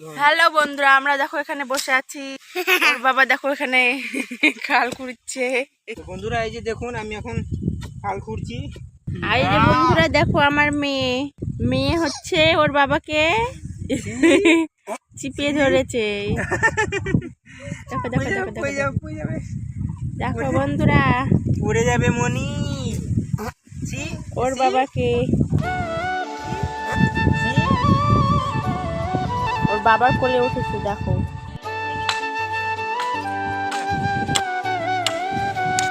Hello বন্ধুরা আমরা দেখো এখানে বসে আছি। ওর বাবা দেখো এখানে খাল কুড়ছে তো বন্ধুরা এই যে দেখুন আমি এখন খাল খুঁড়ছি। আর এই যে বন্ধুরা দেখো আমার মেয়ে। মেয়ে হচ্ছে ওর বাবাকে চিপিয়ে ধরেছে। দেখো দেখো বন্ধুরা। পড়ে যাবে মনি। ওর বাবাকে। বাবার কোলে উঠেছে, দেখো।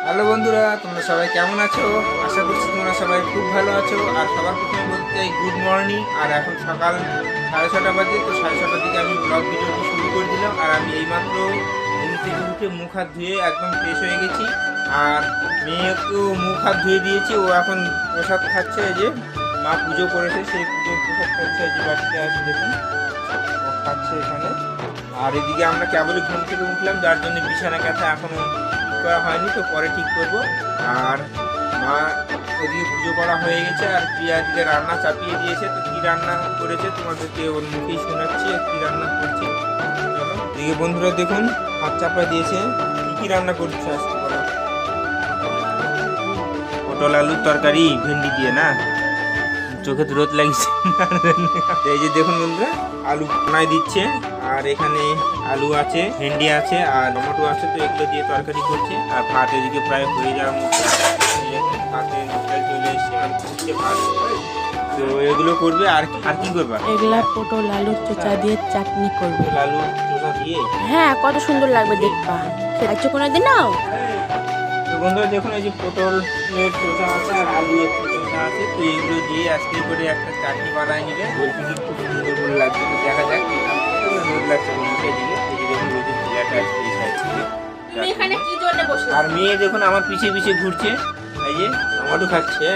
হ্যালো বন্ধুরা, তোমরা সবাই কেমন আছো? আশা করছি তোমরা সবাই খুব ভালো আছো। আর সবার প্রথমে বলতে চাই গুড মর্নিং আর এখন সকাল সাড়ে ছটা বাজে, তো সাড়ে ছটার দিকে আমি ব্লগ ভিডিওটি শুরু করে দিলাম। আর আমি এইমাত্র ঘুম থেকে উঠে মুখ হাত ধুয়ে একদম ফ্রেশ হয়ে গেছি। আর মেয়েকেও মুখ হাত ধুয়ে দিয়েছি। ও এখন প্রসাদ খাচ্ছে যে মা পুজো করেছে, সেই পুজোর প্রসাদ খাচ্ছে যে বাড়িতে আছে দেখুন। খাচ্ছে এখানে। আর এদিকে আমরা কেবলই ঘুম থেকে উঠলাম, যার জন্য বিছানা কাঁথা এখনও ঠিক করা হয়নি, তো পরে ঠিক করব। আর মা এদিকে পুজো করা হয়ে গেছে, আর প্রিয়া এদিকে রান্না চাপিয়ে দিয়েছে। তো কী রান্না করেছে তোমাদেরকে ওর মুখেই শোনাচ্ছি আর কি রান্না করছে। এদিকে বন্ধুরা দেখুন, হাত চাপা দিয়েছে। কী কি রান্না করছে আজকে পটল আলুর তরকারি, ভেন্ডি দিয়ে না? চোখে তো রোদ লাগছে। এই যে দেখুন বন্ধুরা আলু বানায় দিচ্ছে আর এখানে আলু আছে ভেন্ডি আছে আর টমেটো আছে তো এগুলো দিয়ে তরকারি করছে আর ভাত এদিকে প্রায় হয়ে যাওয়ার মতো। এই যে চলে এসছে আর ফুটছে ভাত। তো এগুলো করবে আর আর কি করবা? এগুলা পটল আলুর চোচা দিয়ে চাটনি করবে। আলু দিয়ে? হ্যাঁ কত সুন্দর লাগবে দেখবা। নাও বন্ধুরা দেখুন এই যে পটল চোষা আছে আর আলু চোষা আছে। তো এগুলো দিয়ে আজকে করে একটা চাটনি বানায় নিবে। বলছি খুব সুন্দর করে লাগছে তো দেখা যাক। রোদ লাগছে বন্ধুকে দিকে এই দেখুন রোদের এই সাইড থেকে বসে আর মেয়ে দেখুন আমার পিছে পিছে ঘুরছে। এই যে টমেটো খাচ্ছে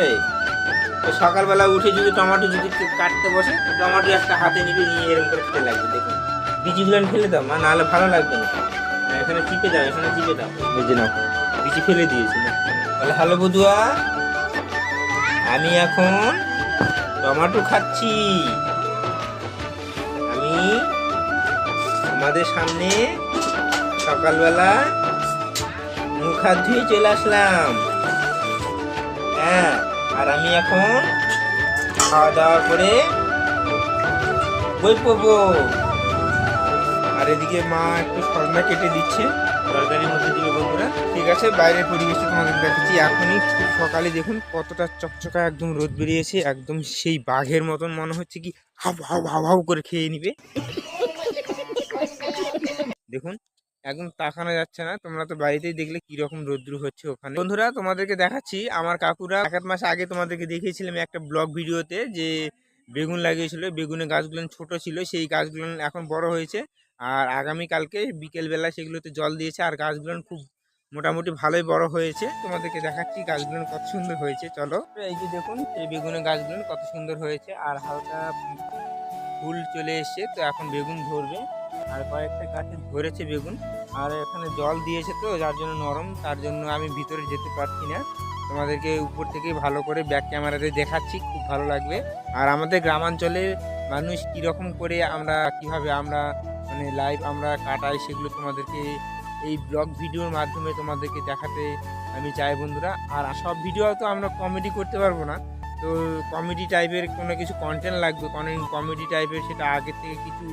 তো সকালবেলা উঠে যদি টমেটো যদি কাটতে বসে টমাটো একটা হাতে নিবে নিয়ে এরকম করে খেতে লাগবে দেখুন। বিচিগুলো ফেলে দাও মা নাহলে ভালো লাগবে না। এখানে চিপে দাও এখানে চিপে দাও। বুঝে নাও বিচি ফেলে দিয়েছি না বলে হ্যালো বধুয়া আমি এখন টমেটো খাচ্ছি। আমি আমাদের সামনে সকালবেলা মুখ হাত ধুয়ে চলে আসলাম। হ্যাঁ আর আমি এখন খাওয়া দাওয়া করে বই পড়ব। আর এদিকে মা একটু সজনা কেটে দিচ্ছে। ঠিক আছে, বাইরের পরিবেশটা তোমাদের দেখাচ্ছি। এখনই সকালে দেখুন কতটা চকচকা একদম রোদ বেরিয়েছে, একদম সেই বাঘের মতন মনে হচ্ছে কি হাউ হাউ হাউ হাউ করে খেয়ে নিবে। দেখুন, একদম তাকানো যাচ্ছে না। তোমরা তো বাড়িতেই দেখলে কি রকম রোদ্রু হচ্ছে ওখানে। বন্ধুরা, তোমাদেরকে দেখাচ্ছি, আমার কাকুরা এক আধ মাস আগে তোমাদেরকে দেখিয়েছিলাম একটা ব্লগ ভিডিওতে যে বেগুন লাগিয়েছিল। বেগুনের গাছগুলো ছোট ছিল, সেই গাছগুলো এখন বড় হয়েছে। আর আগামী কালকে বিকেলবেলা সেগুলোতে জল দিয়েছে। আর গাছগুলো খুব মোটামুটি ভালোই বড় হয়েছে। তোমাদেরকে দেখাচ্ছি গাছগুলো কত সুন্দর হয়েছে। চলো। এই যে দেখুন, এই বেগুনের গাছগুলো কত সুন্দর হয়েছে। আর হালকা ফুল চলে এসছে। তো এখন বেগুন ধরবে। আর কয়েকটা গাছে ধরেছে বেগুন। আর এখানে জল দিয়েছে তো, যার জন্য নরম। তার জন্য আমি ভিতরে যেতে পারছি না। তোমাদেরকে উপর থেকে ভালো করে ব্যাক ক্যামেরাতে দেখাচ্ছি, খুব ভালো লাগবে। আর আমাদের গ্রামাঞ্চলে মানুষ কীরকম করে আমরা, কীভাবে আমরা মানে লাইভ আমরা কাটাই, সেগুলো তোমাদেরকে এই ব্লগ ভিডিওর মাধ্যমে তোমাদেরকে দেখাতে আমি চাই বন্ধুরা। আর সব ভিডিও তো আমরা কমেডি করতে পারব না। তো কমেডি টাইপের কোনো কিছু কন্টেন্ট লাগবে? কমেডি টাইপের সেটা আগের থেকে কিছু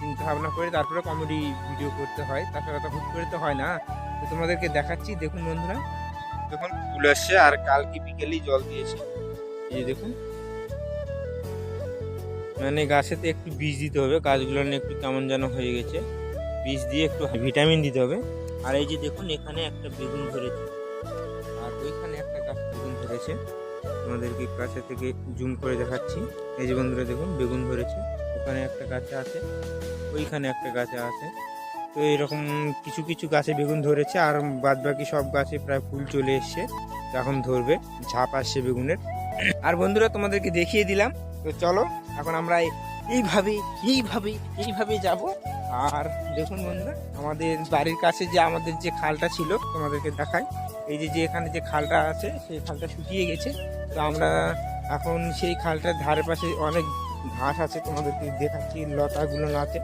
চিন্তা ভাবনা করে তারপরে কমেডি ভিডিও করতে হয়। তাছাড়া তো হুট করে তো হয় না। তো তোমাদেরকে দেখাচ্ছি, দেখুন বন্ধুরা। দেখুন ফুল আসছে আর কালকে বিকেলেই জল দিয়েছে। এই দেখুন। মানে গাছেতে একটু বীজ দিতে হবে, গাছগুলো একটু কেমন যেন হয়ে গেছে। বীজ দিয়ে একটু ভিটামিন দিতে হবে। আর এই যে দেখুন, এখানে একটা বেগুন ধরেছে। আর ওইখানে একটা গাছ বেগুন ধরেছে। আমাদেরকে কাছে থেকে জুম করে দেখাচ্ছি। এই যে বন্ধুরা, দেখুন, বেগুন ধরেছে। ওখানে একটা গাছে আছে, ওইখানে একটা গাছে আছে। তো এরকম কিছু কিছু গাছে বেগুন ধরেছে, আর বাদ বাকি সব গাছে প্রায় ফুল চলে এসছে। এখন ধরবে, ঝাপ আসছে বেগুনের। আর বন্ধুরা, তোমাদেরকে দেখিয়ে দিলাম। তো চলো এখন আমরা এই- এইভাবে এইভাবে এইভাবে যাব। আর দেখুন বন্ধুরা, আমাদের বাড়ির কাছে যে আমাদের যে খালটা ছিল, তোমাদেরকে দেখাই। এই যে যে এখানে যে খালটা আছে, সেই খালটা শুকিয়ে গেছে। তো আমরা এখন সেই খালটার ধারে পাশে অনেক ঘাস আছে, তোমাদেরকে দেখাচ্ছি। লতাগুলো আছে।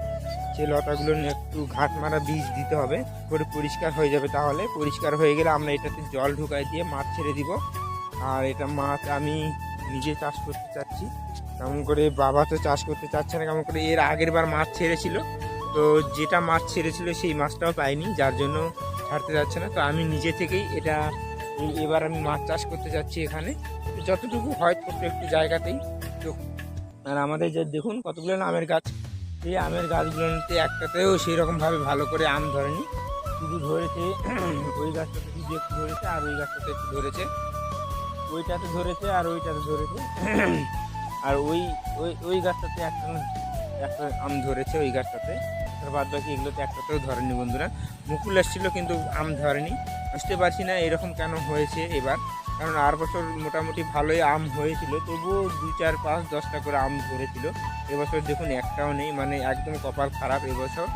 সেই লতাগুলো একটু ঘাট মারা বীজ দিতে হবে। করে পরিষ্কার হয়ে যাবে তাহলে। পরিষ্কার হয়ে গেলে আমরা এটাতে জল ঢুকাই দিয়ে মাছ ছেড়ে দিব। আর এটা মাছ আমি নিজে চাষ করতে চাচ্ছি। কেমন করে বাবা তো চাষ করতে চাচ্ছে না, কেমন করে এর আগের বার মাছ ছেড়েছিল। তো যেটা মাছ ছেড়েছিল সেই মাছটাও পাইনি, যার জন্য ছাড়তে যাচ্ছে না। তো আমি নিজে থেকেই এটা এবার আমি মাছ চাষ করতে যাচ্ছি এখানে। যতটুকু হয় একটু জায়গাতেই তো। আর আমাদের যে দেখুন কতগুলো আমের গাছ। এই আমের গাছগুলোতে একটাতেও সেই রকমভাবে ভালো করে আম ধরেনি। শুধু ধরেছে, ওই গাছটাতে শুধু একটু ধরেছে, আর ওই গাছটাতে একটু ধরেছে। ওইটাতে ধরেছে, আর ওইটাতে ধরেছে। আর ওই ওই ওই গাছটাতে একটা একটা আম ধরেছে ওই গাছটাতে। তার বাদ বাকি এগুলোতে একটাতেও ধরেনি বন্ধুরা। মুকুল এসছিলো কিন্তু আম ধরেনি। বুঝতে পারছি না এরকম কেন হয়েছে এবার। কারণ আর বছর মোটামুটি ভালোই আম হয়েছিল, তবুও দু, চার, পাঁচ, দশটা করে আম ধরেছিল। এবছর দেখুন একটাও নেই মানে একদম কপাল খারাপ এবছর।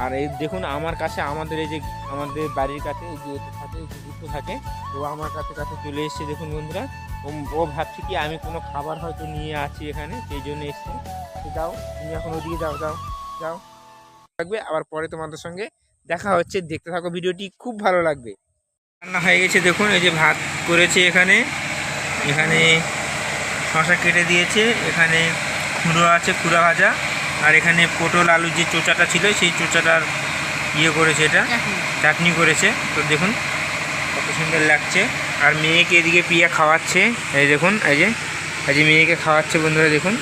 আর এই দেখুন, আমার কাছে আমাদের এই যে, আমাদের বাড়ির কাছে এই যে এতে থাকে তো আমার কাছে কাছে চলে এসেছে। দেখুন বন্ধুরা, ও- ও ভাবছে কি, আমি কোনো খাবার হয়তো নিয়ে আছি এখানে, সেই জন্য এসছে। যাও, তুমি এখন ওদিকে যাও যাও যাও। থাকবে, আবার পরে তোমাদের সঙ্গে দেখা হচ্ছে। দেখতে থাকো, ভিডিওটি খুব ভালো লাগবে। রান্না হয়ে গেছে, দেখুন, এই যে ভাত করেছে এখানে। এখানে শশা কেটে দিয়েছে, এখানে খুঁড়ো আছে, খুঁড়া ভাজা। আর এখানে পটল আলুর যে চোচাটা ছিল সেই চোচাটার ইয়ে করেছে এটা চাটনি। করেছে। তো দেখুন কত সুন্দর লাগছে। আর মেয়েকে এদিকে পিয়া খাওয়াচ্ছে। এই দেখুন এই যে এই যে মেয়েকে খাওয়াচ্ছে বন্ধুরা দেখুন।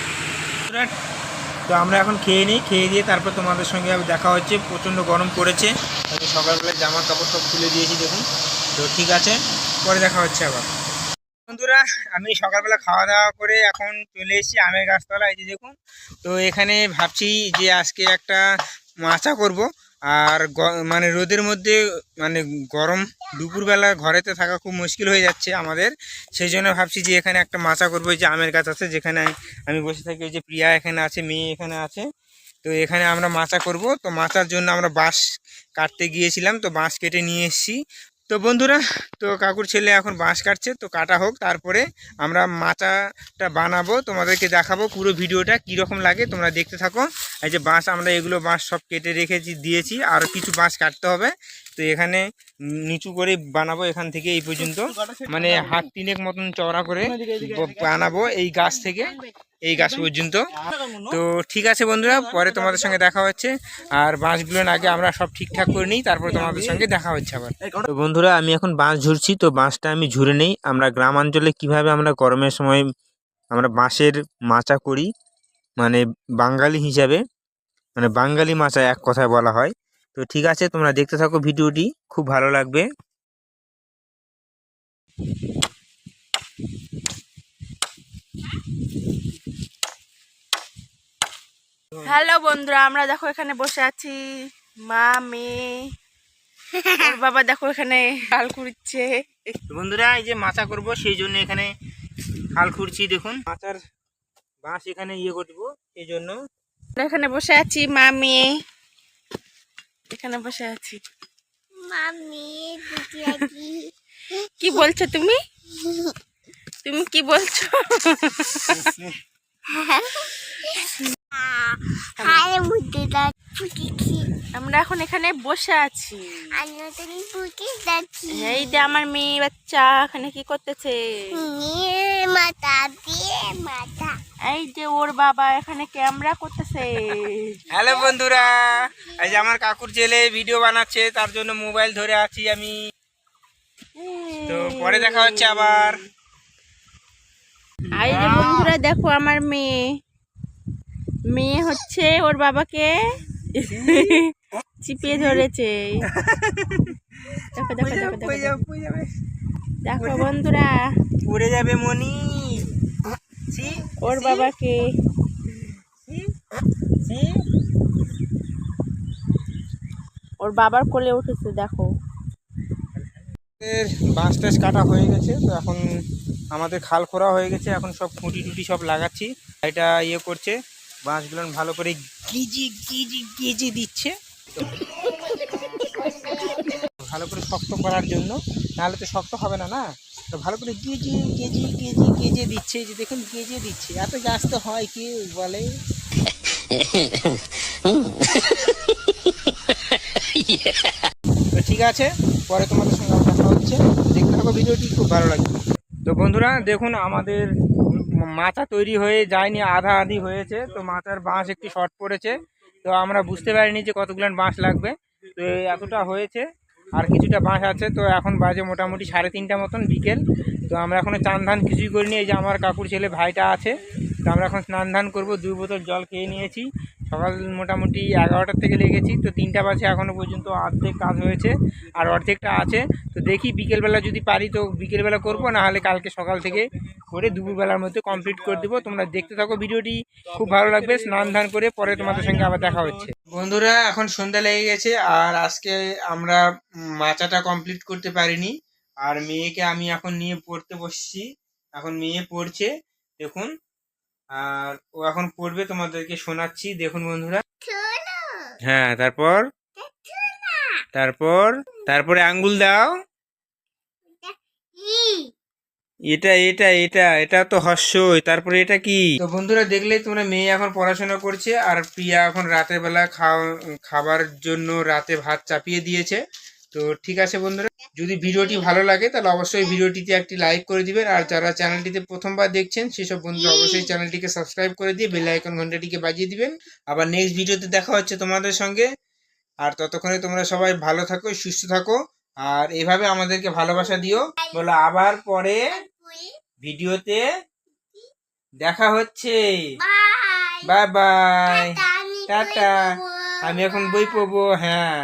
তো আমরা এখন খেয়ে নিই খেয়ে দিয়ে তারপর তোমাদের সঙ্গে দেখা হচ্ছে। প্রচণ্ড গরম পড়েছে। সকালবেলা জামা কাপড় সব খুলে দিয়েছি দেখুন। তো ঠিক আছে পরে দেখা হচ্ছে আবার। বন্ধুরা, আমি সকালবেলা খাওয়া দাওয়া করে এখন চলে এসেছি আমের গাছতলা, এই যে দেখুন। তো এখানে ভাবছি যে আজকে একটা মাচা করব। আর মানে রোদের মধ্যে মানে গরম দুপুরবেলা ঘরেতে থাকা খুব মুশকিল হয়ে যাচ্ছে আমাদের। সেই জন্য ভাবছি যে এখানে একটা মাচা করব যে আমের গাছ আছে, যেখানে আমি বসে থাকি যে প্রিয়া এখানে আছে, মেয়ে এখানে আছে। তো এখানে আমরা মাচা করব। তো মাচার জন্য আমরা বাঁশ কাটতে গিয়েছিলাম, তো বাঁশ কেটে নিয়ে এসেছি। তো বন্ধুরা, তো কাকুর ছেলে এখন বাঁশ কাটছে, তো কাটা হোক, তারপরে আমরা মাচাটা বানাবো। তোমাদেরকে দেখাবো পুরো ভিডিওটা কীরকম লাগে, তোমরা দেখতে থাকো। এই যে বাঁশ, আমরা এগুলো বাঁশ সব কেটে রেখেছি, দিয়েছি, আর কিছু বাঁশ কাটতে হবে। তো এখানে নিচু করে বানাবো এখান থেকে এই পর্যন্ত। মানে হাত তিনেক মতন চওড়া করে বানাবো এই গাছ থেকে, এই গাছ পর্যন্ত। তো ঠিক আছে বন্ধুরা, পরে তোমাদের সঙ্গে দেখা হচ্ছে। আর বাঁশগুলো আগে আমরা সব ঠিকঠাক করে নিই, তারপর তোমাদের সঙ্গে দেখা হচ্ছে আবার। তো বন্ধুরা, আমি এখন বাঁশ ঝুরছি তো বাঁশটা আমি ঝুরে নেই। আমরা গ্রামাঞ্চলে কীভাবে আমরা গরমের সময় আমরা বাঁশের মাচা করি মানে বাঙালি হিসাবে মানে বাঙালি মাচা এক কথায় বলা হয়। তো ঠিক আছে তোমরা দেখতে থাকো ভিডিওটি খুব ভালো লাগবে। হ্যালো বন্ধুরা আমরা দেখো এখানে বসে আছি। মা মেয়ে বাবা দেখো এখানে হাল খুঁড়ছে। বন্ধুরা এই যে মাচা করব সেই জন্য এখানে হাল খুঁড়ছি দেখুন। মাচার বাঁশ এখানে ইয়ে করব সেই জন্য। এখানে বসে আছি মা মেয়ে। এখানে বসে আছি। কি বলছো তুমি? তুমি কি বলছো? হ্যাঁ। ফুটেছি আমরা এখন এখানে বসে আছি। এই যে আমার মেয়ে বাচ্চা এখানে কি করতেছে? এই যে ওর বাবা এখানে ক্যামেরা করতেছে। হ্যালো বন্ধুরা এই যে আমার কাকুর ছেলে ভিডিও বানাচ্ছে তার জন্য মোবাইল ধরে আছি আমি। তো পরে দেখা হচ্ছে আবার। এই যে বন্ধুরা দেখো আমার মেয়ে। মেয়ে হচ্ছে ওর বাবাকে। চিপিয়ে ধরেছে। দেখো দেখো দেখো দেখো, দেখো। দেখো বন্ধুরা। পড়ে যাবে মনি। ওর বাবাকে। ওর বাবার কোলে উঠেছে দেখো। বাঁশ টাস কাটা হয়ে গেছে তো এখন আমাদের খাল খোরা হয়ে গেছে এখন সব খুঁটি টুটি সব লাগাচ্ছি। এটা ইয়ে করছে বাঁশগুলো ভালো করে গিজি গিজি গিজি দিচ্ছে। ভালো করে শক্ত করার জন্য। নাহলে তো শক্ত হবে না না? তো ভালো করে গেজে কেজি কেজি গেজে দিচ্ছে। যে দেখুন কেজি দিচ্ছে। এত গাছ তো হয় কি বলে? তো ঠিক আছে, পরে তোমাদের সঙ্গে কথা হচ্ছে। দেখতে থাকো, ভিডিওটি খুব ভালো লাগবে। তো বন্ধুরা, দেখুন, আমাদের মাথা তৈরি হয়ে যায়নি, আধা আধি হয়েছে। তো মাথার বাঁশ একটু শর্ট পড়েছে। তো আমরা বুঝতে পারিনি যে কতগুলো বাঁশ লাগবে। তো এতটা হয়েছে, আর কিছুটা বাঁশ আছে। তো এখন বাজে মোটামুটি সাড়ে তিনটা মতন বিকেল। তো আমরা এখনও চান ধান কিছুই করিনি। এই যে আমার কাকুর ছেলে ভাইটা আছে, তো আমরা এখন স্নান ধান করব। দুই বোতল জল খেয়ে নিয়েছি। সকাল মোটামুটি এগারোটার থেকে লেগেছি। তো তিনটা বাজে এখনও পর্যন্ত অর্ধেক কাজ হয়েছে, আর অর্ধেকটা আছে। তো দেখি বিকেলবেলা যদি পারি তো বিকেলবেলা করব, না হলে কালকে সকাল থেকে করে দুপুরবেলার মধ্যে কমপ্লিট করে দেবো। তোমরা দেখতে থাকো ভিডিওটি। খুব ভালো লাগবে। স্নান ধান করে পরে তোমাদের সঙ্গে আবার দেখা হচ্ছে। বন্ধুরা এখন সন্ধ্যা লেগে গেছে আর আজকে আমরা মাচাটা কমপ্লিট করতে পারিনি। আর মেয়েকে আমি এখন নিয়ে পড়তে বসছি। এখন মেয়ে পড়ছে দেখুন। আর ও এখন পড়বে তোমাদেরকে শোনাচ্ছি। দেখুন বন্ধুরা। হ্যাঁ তারপর? তারপর? তারপরে আঙ্গুল দাও। ই। এটা এটা এটা এটা তো হস্যই। তারপরে এটা কি? তো বন্ধুরা দেখলে তোমরা মেয়ে এখন পড়াশোনা করছে আর প্রিয়া এখন রাতের বেলা খাবার জন্য রাতে ভাত চাপিয়ে দিয়েছে। তো ঠিক আছে বন্ধুরা, যদি ভিডিওটি ভালো লাগে তাহলে অবশ্যই ভিডিওটিতে একটি লাইক করে দিবেন। আর যারা চ্যানেলটিতে প্রথমবার দেখছেন, সেসব বন্ধুরা অবশ্যই চ্যানেলটিকে সাবস্ক্রাইব করে দিয়ে বেল আইকন ঘন্টাটিকে বাজিয়ে দিবেন। আবার নেক্সট ভিডিওতে দেখা হচ্ছে তোমাদের সঙ্গে। আর ততক্ষণে তোমরা সবাই ভালো থাকো, সুস্থ থাকো। আর এভাবে আমাদেরকে ভালোবাসা দিও। বলো আবার পরে। ভিডিওতে দেখা হচ্ছে। Bye bye tata. আমি এখন বই পড়ব হ্যাঁ।